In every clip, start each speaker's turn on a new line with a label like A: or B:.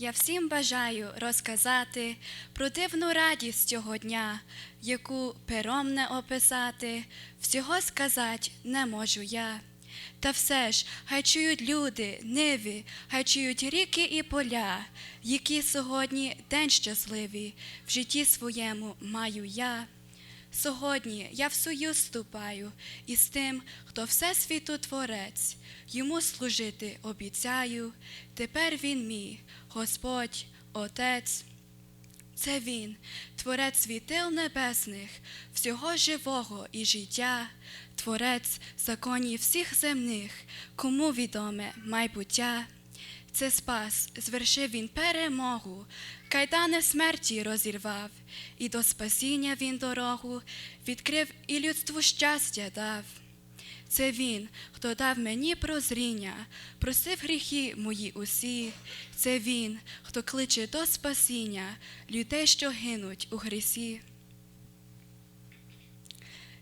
A: Я всім бажаю розказати про дивну радість цього дня, яку пером не описати, всього сказати не можу я. Та все ж, хай чують люди, ниви, хай чують ріки і поля, які сьогодні день щасливий в житті своєму маю я. Сьогодні я в союз вступаю із тим, хто всесвіту творець, йому служити обіцяю. Тепер він мій, Господь, Отець. Це він, творець світил небесних, всього живого і життя, творець законів всіх земних, кому відоме майбуття. Це спас, звершив він перемогу, кайдани смерті розірвав, і до спасіння він дорогу відкрив і людству щастя дав. Це він, хто дав мені прозріння, просив гріхи мої усі. Це він, хто кличе до спасіння людей, що гинуть у грісі.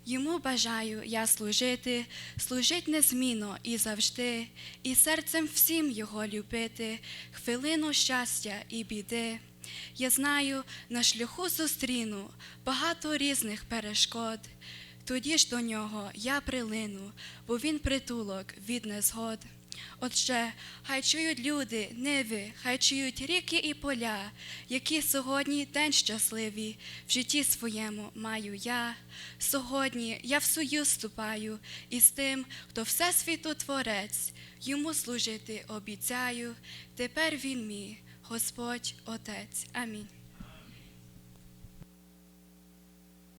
A: Йому бажаю я служити, служить незмінно і завжди, і серцем всім його любити, хвилину щастя і біди. Я знаю, на шляху зустріну багато різних перешкод. Тоді ж до нього я прилину, бо він притулок від незгод. Отже, хай чують люди, ниви, хай чують ріки і поля, які сьогодні день щасливий в житті своєму маю я. Сьогодні я в союз вступаю із тим, хто всесвіту творець, йому служити обіцяю. Тепер він мій, Господь Отець. Амінь.